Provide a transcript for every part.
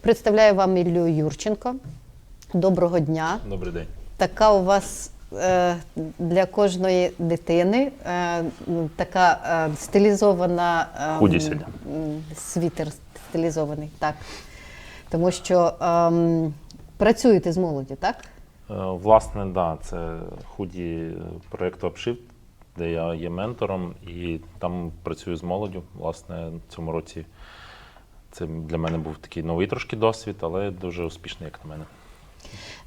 Представляю вам Іллю Юрченко. Доброго дня. Добрий день. Така у вас е, для кожної дитини е, така е, стилізована е, Худі сьогодні. світер стилізований, так. Тому що ем, працюєте з молоді, так? Е, Власне, да, це худі проєкту Обшив, де я є ментором, і там працюю з молоддю. Власне, в цьому році це для мене був такий новий трошки досвід, але дуже успішний, як на мене.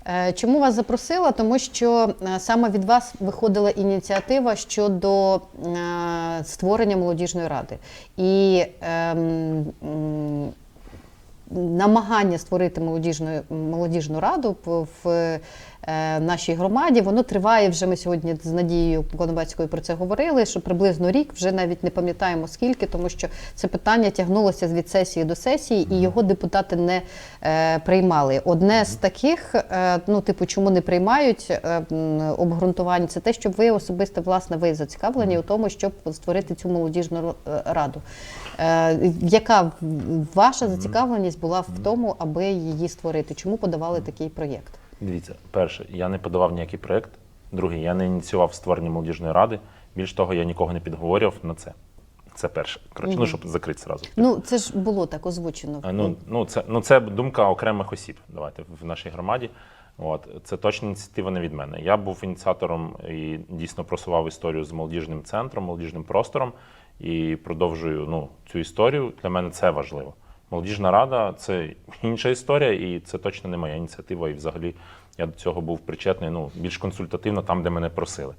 Е, Чому вас запросила? Тому що е, саме від вас виходила ініціатива щодо е, створення молодіжної ради. І ем, намагання створити молодіжну, молодіжну раду в, е, нашій громаді, воно триває вже. Ми сьогодні з Надією Конобацькою про це говорили, що приблизно рік, вже навіть не пам'ятаємо скільки, тому що це питання тягнулося від сесії до сесії, і його депутати не е, приймали. Одне з таких, е, ну типу, чому не приймають е, обґрунтувань, це те, щоб ви особисто власне ви зацікавлені у тому, щоб створити цю молодіжну раду. Е, яка ваша зацікавленість була в тому, аби її створити? Чому подавали такий проєкт? Дивіться, перше, я не подавав ніякий проєкт. Друге, я не ініціював створення молодіжної ради. Більш того, я нікого не підговорював на це. Це перше. Коротше, ну, щоб закрити зразу. Ну це ж було так озвучено. А, Ну, ну, це, ну, це думка окремих осіб. Давайте в нашій громаді. От це точно ініціатива не від мене. Я був ініціатором і дійсно просував історію з молодіжним центром, молодіжним простором і продовжую ну, цю історію. Для мене це важливо. Молодіжна рада це інша історія, і це точно не моя ініціатива. І взагалі я до цього був причетний ну, більш консультативно там, де мене просили.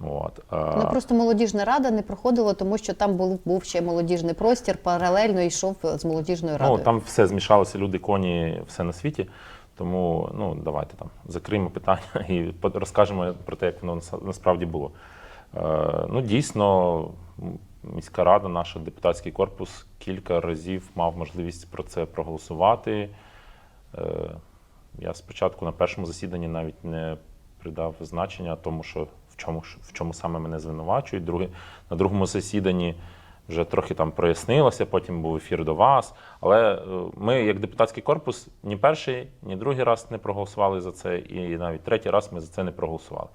От. Ну просто молодіжна рада не проходила, тому що там був, був ще молодіжний простір, паралельно йшов з молодіжною радою. Ну, там все змішалося, люди, коні, все на світі. Тому ну, давайте там закриємо питання і розкажемо про те, як воно насправді було. Е, ну, дійсно, міська рада, наш депутатський корпус кілька разів мав можливість про це проголосувати. Е, я спочатку на першому засіданні навіть не придав значення тому, що в чому, в чому саме мене звинувачують. Друге, на другому засіданні вже трохи там прояснилося, потім був ефір до вас. Але е, ми, як депутатський корпус, ні перший, ні другий раз не проголосували за це, і навіть третій раз ми за це не проголосували.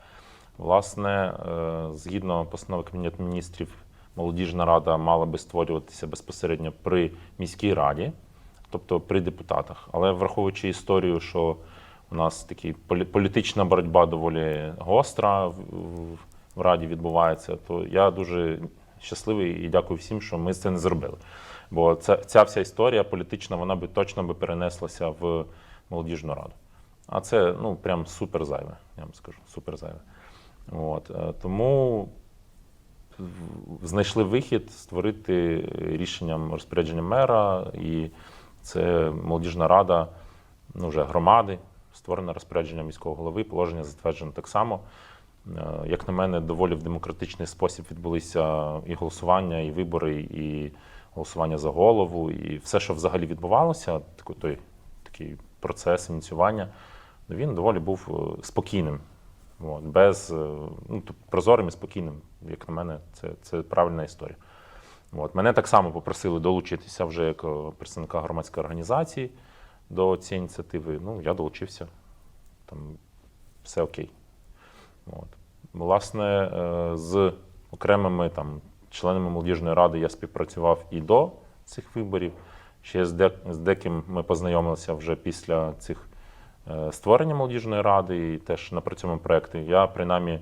Власне, е, згідно постанови Кабінету міністрів, молодіжна рада мала би створюватися безпосередньо при міській раді, тобто при депутатах. Але враховуючи історію, що у нас такі політична боротьба доволі гостра в, раді відбувається, то я дуже щасливий і дякую всім, що ми це не зробили. Бо ця, ця вся історія політична, вона би точно би перенеслася в молодіжну раду. А це ну прям супер зайве, я вам скажу, супер зайве. От, е, тому знайшли вихід створити рішенням розпорядження мера, і це молодіжна рада, ну вже громади, створена розпорядження міського голови, положення затверджено так само. Е, Як на мене, доволі в демократичний спосіб відбулися і голосування, і вибори, і голосування за голову, і все, що взагалі відбувалося, той такий процес ініціювання, він доволі був е, спокійним. От, без е, ну, прозорим і спокійним, як на мене, це, це правильна історія. От, мене так само попросили долучитися вже як е, представника громадської організації до цієї ініціативи. Ну, я долучився. Там все окей. От. Власне, е, з окремими там, членами молодіжної ради я співпрацював і до цих виборів. Ще з, де, деким ми познайомилися вже після цих створення молодіжної ради і теж напрацьовуємо проекти. Я принаймні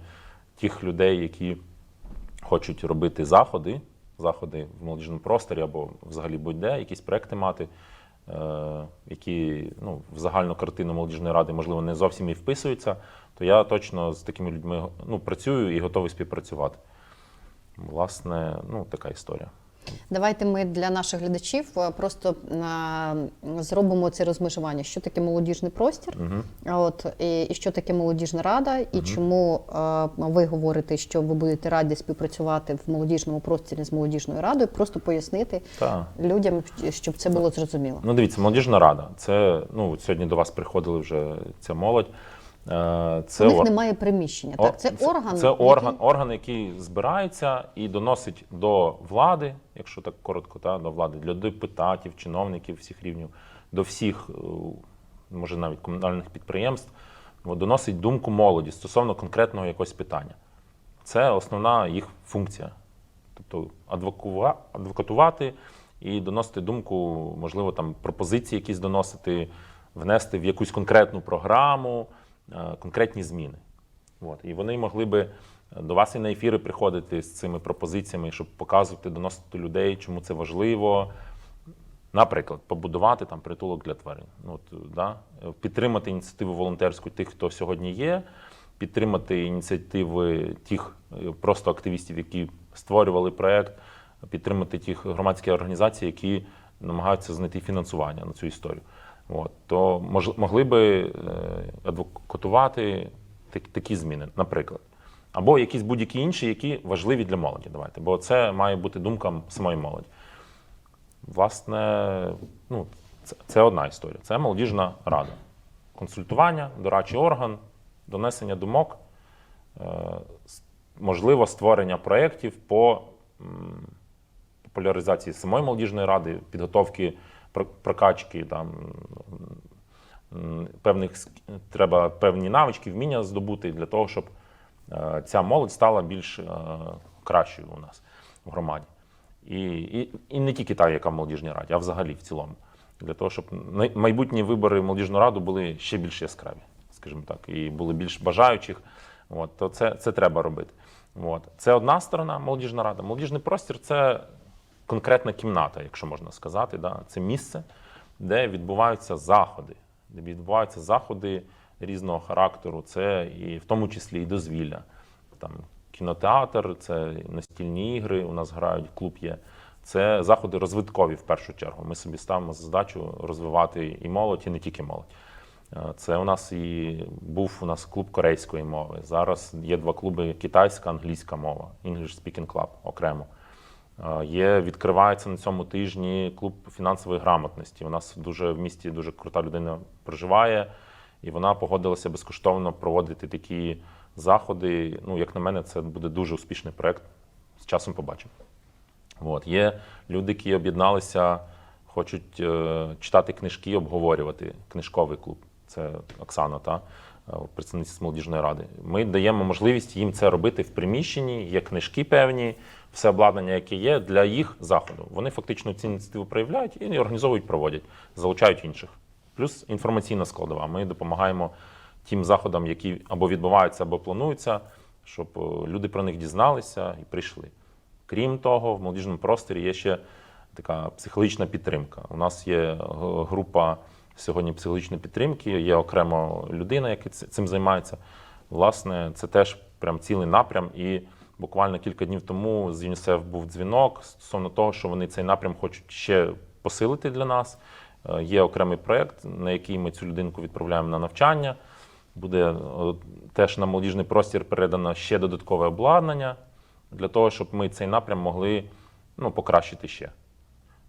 тих людей, які хочуть робити заходи, заходи в молодіжному просторі або взагалі будь-де, якісь проекти мати, е, які ну, в загальну картину молодіжної ради, можливо, не зовсім і вписуються, то я точно з такими людьми ну, працюю і готовий співпрацювати. Власне, ну, така історія. Давайте ми для наших глядачів е, просто е, зробимо це розмежування. Що таке молодіжний простір? Угу. От і, і що таке молодіжна рада, і чому е, ви говорите, що ви будете раді співпрацювати в молодіжному просторі з молодіжною радою? Просто пояснити Так. людям, щоб це було зрозуміло. Ну, дивіться, молодіжна рада. Це ну сьогодні до вас приходили вже ця молодь. Е, Це У них ор- немає приміщення. О, Так, це, орган. Це який- орган, орган, який збирається і доносить до влади, якщо так коротко, та, до влади, для депутатів, чиновників всіх рівнів, до всіх, е, може навіть комунальних підприємств, доносить думку молоді стосовно конкретного якогось питання. Це основна їх функція. Тобто адвокатувати і доносити думку, можливо, там пропозиції якісь доносити, внести в якусь конкретну програму, конкретні зміни. От. І вони могли би до вас і на ефіри приходити з цими пропозиціями, щоб показувати, доносити людей, чому це важливо. Наприклад, побудувати там притулок для тварин. От, да? Підтримати ініціативу волонтерську тих, хто сьогодні є, підтримати ініціативи тих е, просто активістів, які створювали проект, підтримати тих громадські організації, які намагаються знайти фінансування на цю історію. От, то мож, могли би е, адвокатувати так- такі зміни, наприклад. Або якісь будь-які інші, які важливі для молоді. Давайте, бо це має бути думка самої молоді. Власне, ну, це, це одна історія. Це молодіжна рада. Консультування, дорадчий орган, донесення думок, е, можливо, створення проєктів по популяризації самої молодіжної ради, підготовки прокачки там. Певних треба певні навички, вміння здобути для того, щоб е, ця молодь стала більш е, кращою у нас в громаді. І, і, і не тільки та, яка в молодіжній раді, а взагалі в цілому. Для того, щоб майбутні вибори в молодіжну раду були ще більш яскраві, скажімо так, і були більш бажаючих. От, то це, це треба робити. От. Це одна сторона молодіжна рада. Молодіжний простір це конкретна кімната, якщо можна сказати. Да? Це місце, де відбуваються заходи, де відбуваються заходи різного характеру, це і в тому числі і дозвілля. Там кінотеатр, це настільні ігри. У нас грають клуб є. Це заходи розвиткові в першу чергу. Ми собі ставимо за задачу розвивати і молодь, і не тільки молодь. Е, Це у нас і був у нас клуб корейської мови. Зараз є два клуби китайська, англійська мова, English Speaking Club окремо. Е, Є, відкривається на цьому тижні клуб фінансової грамотності. У нас дуже в місті дуже крута людина проживає, і вона погодилася безкоштовно проводити такі заходи. Ну, як на мене, це буде дуже успішний проект. З часом побачимо. От. Є люди, які об'єдналися, хочуть е, читати книжки, обговорювати книжковий клуб. Це Оксана, та е, представниця з молодіжної ради. Ми даємо можливість їм це робити в приміщенні, є книжки певні, все обладнання, яке є для їх заходу. Вони фактично цю ініціативу проявляють і організовують, проводять, залучають інших. Плюс інформаційна складова. Ми допомагаємо тим заходам, які або відбуваються, або плануються, щоб е, люди про них дізналися і прийшли. Крім того, в молодіжному просторі є ще така психологічна підтримка. У нас є е, група сьогодні психологічної підтримки, є окремо людина, яка цим займається. Власне, це теж прям цілий напрям. І буквально кілька днів тому з ЮНІСЕФ був дзвінок стосовно того, що вони цей напрям хочуть ще посилити для нас. Е, Є окремий проєкт, на який ми цю людинку відправляємо на навчання. Буде е, теж на молодіжний простір передано ще додаткове обладнання для того, щоб ми цей напрям могли ну, покращити ще.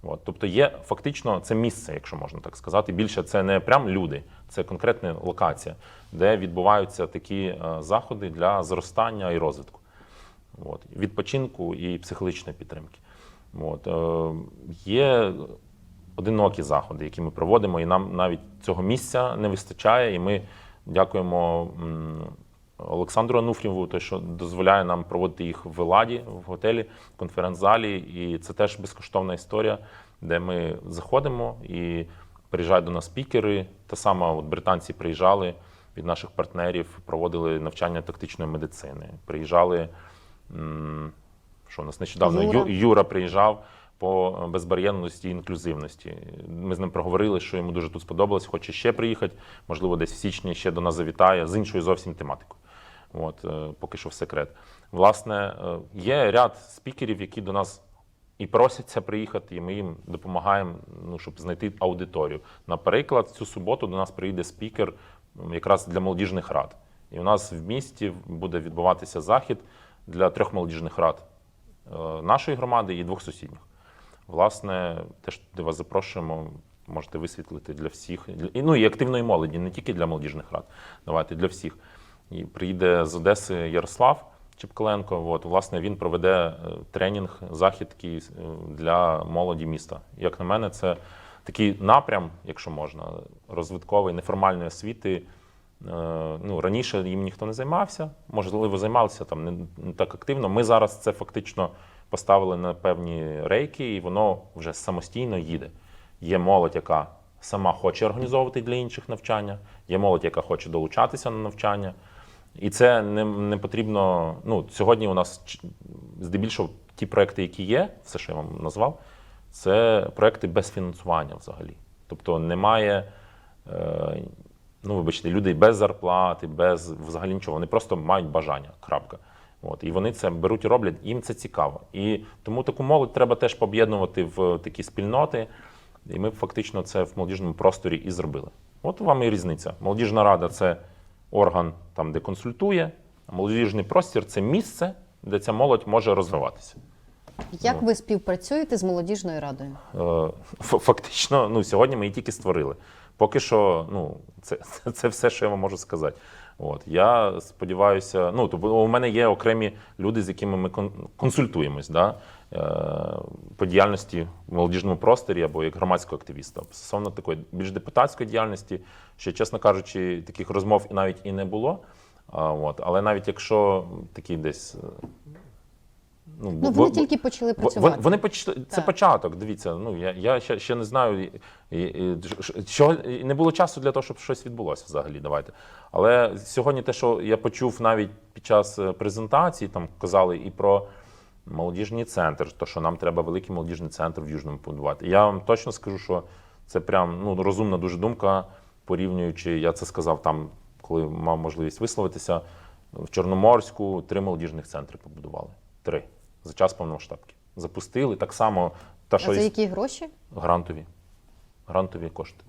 От. Тобто є фактично це місце, якщо можна так сказати. Більше це не прям люди, це конкретна локація, де відбуваються такі е, заходи для зростання і розвитку. От. Відпочинку і психологічної підтримки. От. Е, є одинокі заходи, які ми проводимо, і нам навіть цього місця не вистачає. І ми дякуємо Олександру Ануфріву, те, що дозволяє нам проводити їх в Еладі, в готелі, в конференц-залі. І це теж безкоштовна історія, де ми заходимо і приїжджають до нас спікери. Та сама от британці приїжджали від наших партнерів, проводили навчання тактичної медицини. Приїжджали. Що у нас нещодавно Юра. Юра приїжджав по безбар'єрності і інклюзивності. Ми з ним проговорили, що йому дуже тут сподобалось, хоче ще приїхати, можливо, десь в січні ще до нас завітає з іншою зовсім тематикою. От, е, поки що в секрет. Власне, е, є ряд спікерів, які до нас і просяться приїхати, і ми їм допомагаємо, ну, щоб знайти аудиторію. Наприклад, цю суботу до нас приїде спікер якраз для молодіжних рад. І у нас в місті буде відбуватися захід для трьох молодіжних рад е, нашої громади і двох сусідніх. Власне, теж туди вас запрошуємо. можете висвітлити для всіх. І, Ну і активної молоді, не тільки для молодіжних рад, давайте для всіх. І приїде з Одеси Ярослав Чепкаленко. От, власне, він проведе е, тренінг, захід е, для молоді міста. Як на мене, це такий напрям, якщо можна, розвитковий, неформальної освіти. Е, Ну, раніше їм ніхто не займався, можливо, займалися там не, так активно. Ми зараз це фактично поставили на певні рейки, і воно вже самостійно їде. Є молодь, яка сама хоче організовувати для інших навчання, є молодь, яка хоче долучатися на навчання. І це не, не потрібно. Ну, сьогодні у нас здебільшого ті проекти, які є, все, що я вам назвав, це проекти без фінансування взагалі. Тобто немає, е, ну, вибачте, людей без зарплати, без взагалі нічого. Вони просто мають бажання. Крапка. От, і вони це беруть і роблять, їм це цікаво. І тому таку молодь треба теж пооб'єднувати в такі спільноти. І ми фактично це в молодіжному просторі і зробили. От вам і різниця. Молодіжна рада це орган, там, де консультує, молодіжний простір це місце, де ця молодь може розвиватися. Як ви співпрацюєте з молодіжною радою? Е, Фактично, ну, сьогодні ми її тільки створили. Поки що, ну, це, це, це все, що я вам можу сказати. От, я сподіваюся, ну, тобто у мене є окремі люди, з якими ми кон- консультуємось да, е, по діяльності в молодіжному просторі або як громадського активіста. Стосовно такої більш депутатської діяльності, ще, чесно кажучи, таких розмов навіть і не було. От, але навіть якщо такі десь. Е, Ну, вони бо- тільки почали працювати. Вони, вони почали, це Так. початок. Дивіться, ну я, я ще, ще не знаю, і, і, що не було часу для того, щоб щось відбулося взагалі. Давайте. Але сьогодні, те, що я почув навіть під час е, презентації, там казали і про молодіжний центр, то що нам треба великий молодіжний центр в Южному побудувати. Я вам точно скажу, що це прям ну розумна дуже думка, порівнюючи, я це сказав там, коли мав можливість висловитися. В Чорноморську три молодіжних центри побудували. Три за час повномасштабки. Запустили так само, та А що за із- які гроші? грантові. Грантові кошти.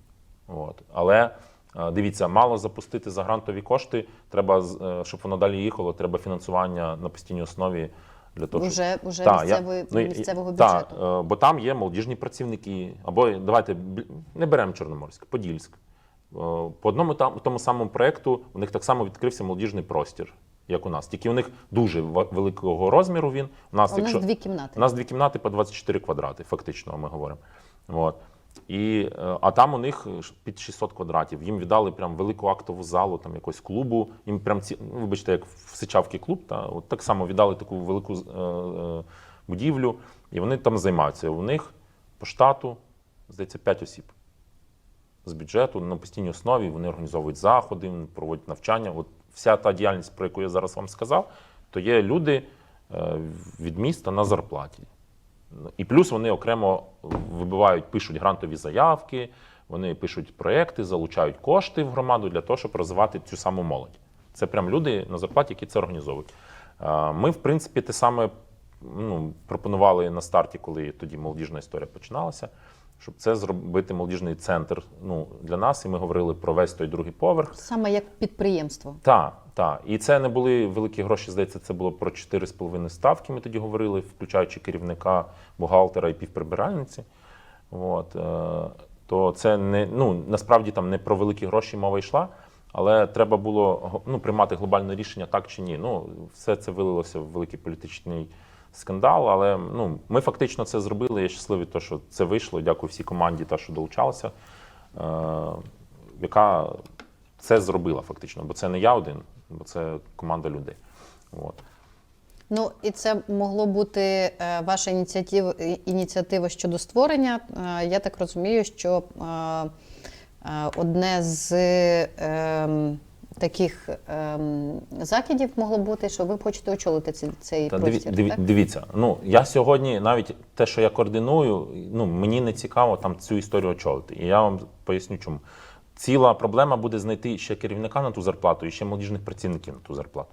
От. Але е, дивіться, мало запустити за грантові кошти. Треба, е, щоб воно далі їхало, треба фінансування на постійній основі для того, щоб Уже, уже Та, я- ну, місцевого бюджету. е, бо там є молодіжні працівники. Або давайте не беремо Чорноморськ, Подільськ. По одному там, тому самому проєкту у них так само відкрився молодіжний простір, як у нас. Тільки у них дуже великого розміру він. У нас, у нас якщо, дві кімнати. у нас дві кімнати по 24 квадрати, фактично, ми говоримо. От. І, е, а там у них під 600 квадратів. Їм віддали прям велику актову залу, там якогось клубу. Їм прям ці, ну, вибачте, як в Сичавки клуб, та, от так само віддали таку велику е, е, будівлю, і вони там займаються. У них по штату, здається, 5 осіб з бюджету на постійній основі. Вони організовують заходи, проводять навчання. От вся та діяльність, про яку я зараз вам сказав, то є люди е, від міста на зарплаті. І плюс вони окремо вибивають, пишуть грантові заявки, вони пишуть проекти, залучають кошти в громаду для того, щоб розвивати цю саму молодь. Це прям люди на зарплаті, які це організовують. Е, Ми, в принципі, те саме ну, пропонували на старті, коли тоді молодіжна історія починалася, щоб це зробити молодіжний центр ну, для нас. І ми говорили про весь той другий поверх. Саме як підприємство. Так, так. І це не були великі гроші, здається, це було про 4,5 ставки. Ми тоді говорили, включаючи керівника, бухгалтера і півприбиральниці. От, е, то це не ну насправді там не про великі гроші мова йшла, але треба було ну, приймати глобальне рішення так чи ні. Ну, все це вилилося в великий політичний скандал. Але ну, ми фактично це зробили. Я щасливий, то, що це вийшло. Дякую всій команді, та, що долучалася, е, яка це зробила фактично. Бо це не я один, бо це команда людей. От. Ну і це могло бути е, ваша ініціатива, ініціатива щодо створення. Е, я так розумію, що е, одне з е, таких е, закидів могло бути, що ви хочете очолити цей, цей Та диві, простір. диві, так? дивіться, ну я сьогодні навіть те, що я координую, ну мені не цікаво там цю історію очолити. І я вам поясню, чому. Ціла проблема буде знайти ще керівника на ту зарплату і ще молодіжних працівників на ту зарплату.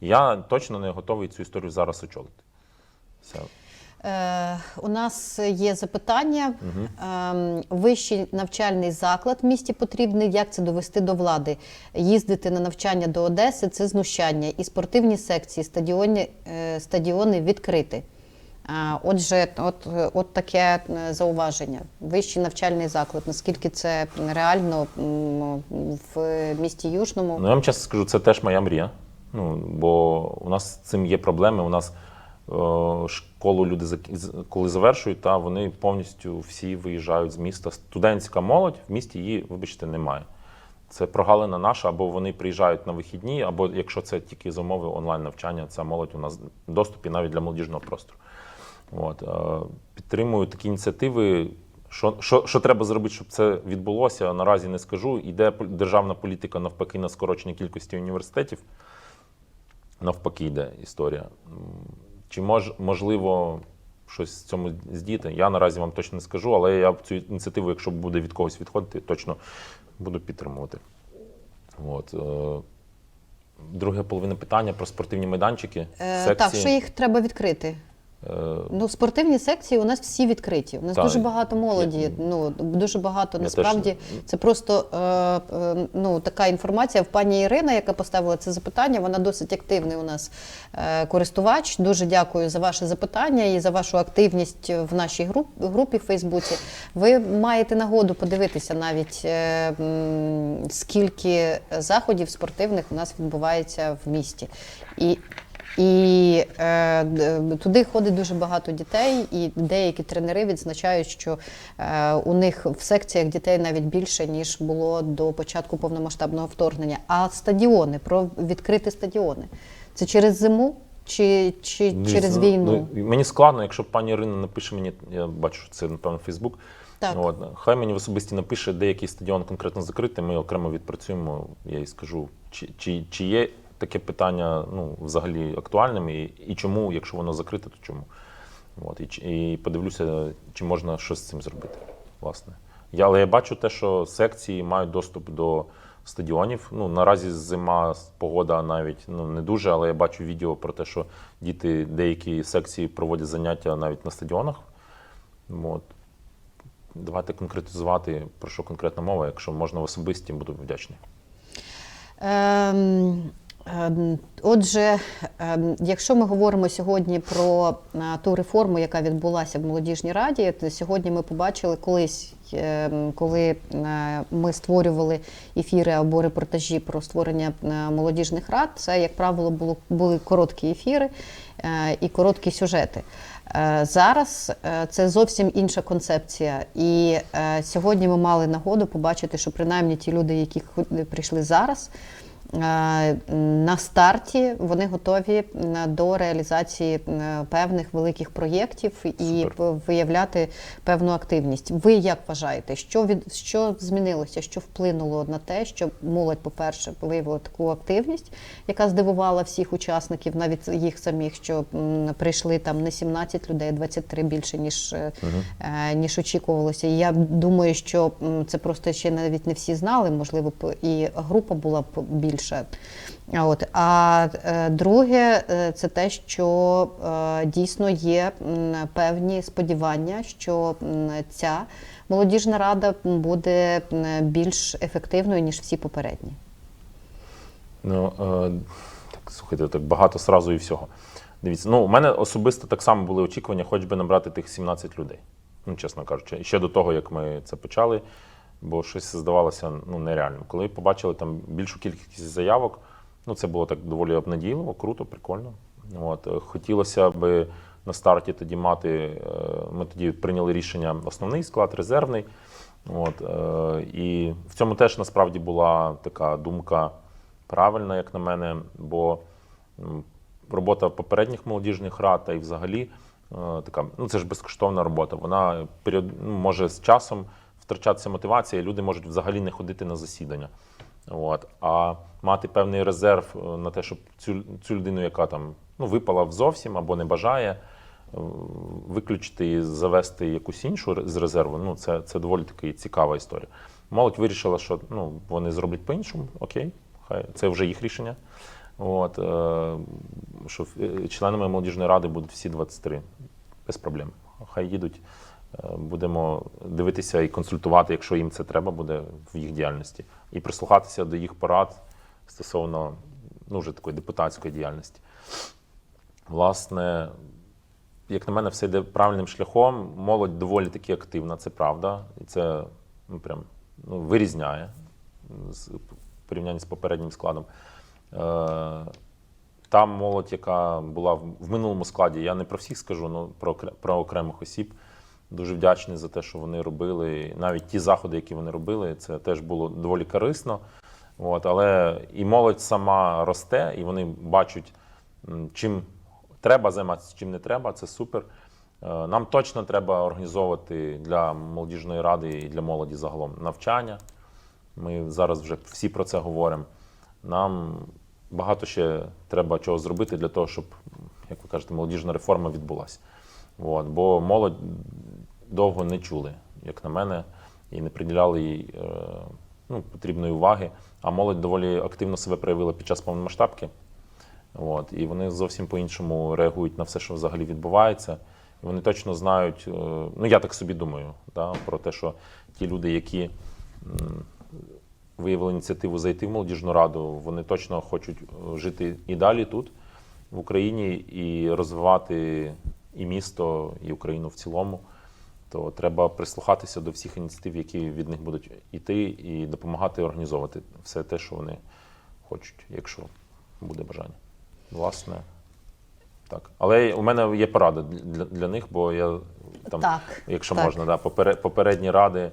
Я точно не готовий цю історію зараз очолити. Все. Е, у нас є запитання. Ем, вищий навчальний заклад в місті потрібний. Як це довести до влади? Їздити на навчання до Одеси це знущання. І спортивні секції, стадіони, е, стадіони відкриті. А, Отже, от, от таке е, зауваження. Вищий навчальний заклад. Наскільки це реально в місті Южному? Ну, я вам чесно скажу, це теж моя мрія. Ну, бо у нас з цим є проблеми. У нас е, школу люди, коли завершують, та вони повністю всі виїжджають з міста. Студентська молодь в місті її, вибачте, немає. Це прогалина наша, або вони приїжджають на вихідні, або якщо це тільки за умови онлайн навчання, ця молодь у нас в доступі навіть для молодіжного простору. От, е, підтримую такі ініціативи. Що, що, що треба зробити, щоб це відбулося, наразі не скажу. Іде державна політика навпаки на скорочення кількості університетів. Навпаки йде історія. Чи мож, можливо щось з цьому здіяти? Я наразі вам точно не скажу, але я цю ініціативу, якщо буде від когось відходити, точно буду підтримувати. От. е, Друге половина питання про спортивні майданчики. Е, секції. Так, що їх треба відкрити? Е, Ну, спортивні секції у нас всі відкриті. У нас Так. дуже багато молоді. Я- Ну дуже багато Я насправді. теж- Це просто е, е, ну така інформація. В пані Ірина, яка поставила це запитання, вона досить активний у нас е, користувач. Дуже дякую за ваше запитання і за вашу активність в нашій груп, групі в Фейсбуці. Ви маєте нагоду подивитися навіть е, скільки заходів спортивних у нас відбувається в місті. І і е, туди ходить дуже багато дітей, і деякі тренери відзначають, що е, у них в секціях дітей навіть більше, ніж було до початку повномасштабного вторгнення. А стадіони, про відкриті стадіони. Це через зиму чи, чи Дивіться, через ну, війну? Ну, мені складно, якщо пані Ірина напише мені, я бачу, що це напевно Фейсбук. Так. От, хай мені в особисті напише, де який стадіон конкретно закритий, ми окремо відпрацюємо. Я їй скажу, чи, чи, чи є таке питання ну, взагалі актуальним, і, і чому, якщо воно закрите, то чому? От, і, і подивлюся, чи можна щось з цим зробити. Власне. Я, але я бачу те, що секції мають доступ до стадіонів. Ну, наразі зима, погода навіть ну, не дуже, але я бачу відео про те, що діти деякі секції проводять заняття навіть на стадіонах. От. Давайте конкретизувати, про що конкретна мова. Якщо можна в особисті, буду вдячний. Ем, Отже, ем, якщо ми говоримо сьогодні про е, ту реформу, яка відбулася в молодіжній раді, то сьогодні ми побачили колись, ем, коли е, ми створювали ефіри або репортажі про створення е, молодіжних рад, це, як правило, було, були короткі ефіри і короткі сюжети. Зараз це зовсім інша концепція. І сьогодні ми мали нагоду побачити, що принаймні ті люди, які прийшли зараз. Е, На старті вони готові е, до реалізації е, певних великих проєктів і Супер. виявляти певну активність. Ви як вважаєте, що від що змінилося, що вплинуло на те, що молодь, по-перше, виявила таку активність, яка здивувала всіх учасників, навіть їх самих, що прийшли там не 17 людей, а 23 більше ніж, е, ніж очікувалося. І я думаю, що це просто ще навіть не всі знали, можливо, і група була б більша. А От а е, друге, е, це те, що е, дійсно є певні сподівання, що ця молодіжна рада буде більш ефективною ніж всі попередні. Ну, так, слухайте, так багато сразу і всього. Дивіться, ну, у мене особисто так само були очікування, хоч би набрати тих 17 людей. Ну, чесно кажучи, ще до того, як ми це почали, бо щось здавалося ну, нереальним. Коли побачили там більшу кількість заявок, ну це було так доволі обнадійливо, круто, прикольно. От, е, хотілося би на старті тоді мати, е, ми тоді прийняли рішення основний склад, резервний. От, е, і в цьому теж насправді була така думка правильна, як на мене, бо робота попередніх молодіжних рад та і взагалі така, ну це ж безкоштовна робота. Вона період, ну, може з часом втрачатися мотивація, і люди можуть взагалі не ходити на засідання. От. А мати певний резерв е, на те, щоб цю, цю людину, яка там ну, випала зовсім або не бажає, е, виключити і завести якусь іншу з резерву, ну це, це доволі таки цікава історія. Молодь вирішила, що ну, вони зроблять по-іншому, окей, хай це вже їх рішення. От, е, що е, членами молодіжної ради будуть всі 23, без проблем. Хай їдуть, будемо дивитися і консультувати, якщо їм це треба буде в їх діяльності, і прислухатися до їх порад стосовно ну, вже такої депутатської діяльності. Власне, як на мене, все йде правильним шляхом. Молодь доволі таки активна, це правда. І це ну, прям ну, вирізняє з порівнянні з попереднім складом. Е, та молодь, яка була в минулому складі, я не про всіх скажу, але про, про окремих осіб. Дуже вдячний за те, що вони робили. Навіть ті заходи, які вони робили, це теж було доволі корисно. От, але і молодь сама росте, і вони бачать, чим треба займатися, чим не треба. Це супер. Е, Нам точно треба організовувати для молодіжної ради і для молоді загалом навчання. Ми зараз вже всі про це говоримо. Нам багато ще треба чого зробити для того, щоб, як ви кажете, молодіжна реформа відбулася. От, бо молодь довго не чули, як на мене, і не приділяли їй е, ну, потрібної уваги. А молодь доволі активно себе проявила під час повномасштабки. От, і вони зовсім по-іншому реагують на все, що взагалі відбувається. І вони точно знають, е, ну я так собі думаю, да, про те, що ті люди, які виявили ініціативу зайти в молодіжну раду, вони точно хочуть е, жити і далі тут, в Україні, і розвивати і місто, і Україну в цілому. То треба прислухатися до всіх ініціатив, які від них будуть йти, і допомагати організовувати все те, що вони хочуть, якщо буде бажання. Власне, так. Але у мене є порада для, для них, бо я там, Так, якщо так. можна, да, попере- попередні ради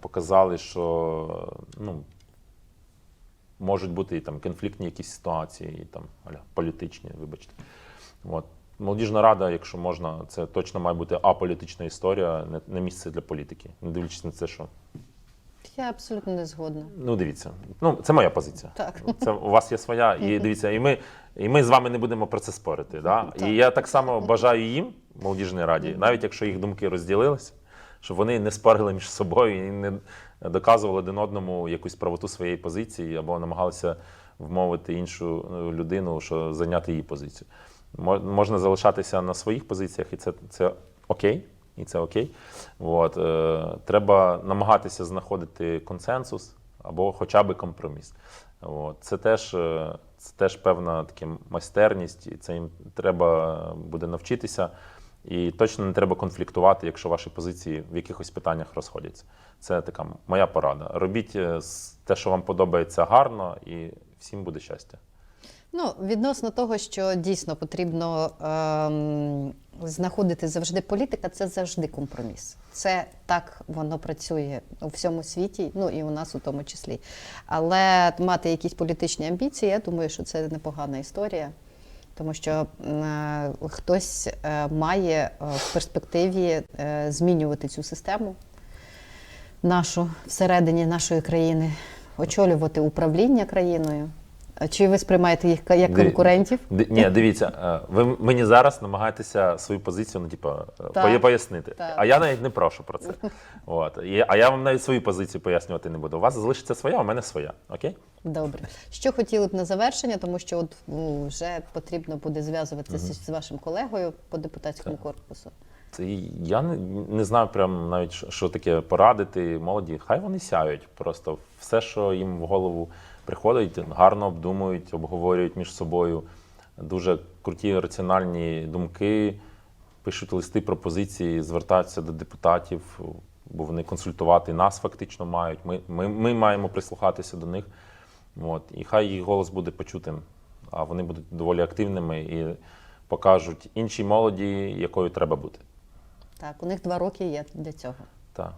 показали, що ну, можуть бути і там конфліктні якісь ситуації, і там аля, політичні, вибачте. От. Молодіжна рада, якщо можна, це точно має бути аполітична історія, не, місце для політики. Не дивлячись на це, що Я абсолютно не згодна. ну дивіться, ну це моя позиція. Так. Це у вас є своя, і дивіться, і ми, і ми з вами не будемо про це спорити. Да? Так. І я так само бажаю їм, молодіжній раді, навіть якщо їх думки розділилися, щоб вони не спорили між собою і не доказували один одному якусь правоту своєї позиції або намагалися вмовити іншу е, людину, що зайняти її позицію. Мо- Можна залишатися на своїх позиціях, і це, це окей. І це окей. От, е, треба намагатися знаходити консенсус або хоча б компроміс. От, це, теж, е, це теж певна така майстерність, і це їм треба буде навчитися. І точно не треба конфліктувати, якщо ваші позиції в якихось питаннях розходяться. Це така моя порада. Робіть е, те, що вам подобається гарно, і всім буде щастя. Ну, відносно того, що дійсно потрібно ем, знаходити завжди політика, це завжди компроміс. Це так воно працює у всьому світі, ну і у нас у тому числі. Але мати якісь політичні амбіції, я думаю, що це непогана історія. Тому що е, хтось е, має е, в перспективі е, змінювати цю систему нашу всередині нашої країни, очолювати управління країною. Чи ви сприймаєте їх як конкурентів? Ди- Ні, дивіться, е, ви мені зараз намагаєтеся свою позицію, ну, типу, е, Так. пояснити. Так. А я навіть не прошу про це. От. І- А я вам навіть свою позицію пояснювати не буду. У вас залишиться своя, у мене своя. Окей? Добре. Що хотіли б на завершення, тому що от ну, вже потрібно буде зв'язуватися з вашим колегою по депутатському корпусу. Це я не, не знаю прям навіть, що таке порадити молоді. Хай вони сяють. Просто все, що їм в голову приходить, гарно обдумують, обговорюють між собою. Дуже круті раціональні думки, пишуть листи пропозиції, звертаються до депутатів, бо вони консультувати нас фактично мають. Ми, ми, ми маємо прислухатися до них. От. І хай їх голос буде почутим, а вони будуть доволі активними і покажуть іншій молоді, якою треба бути. Так, у них два роки є для цього. Так.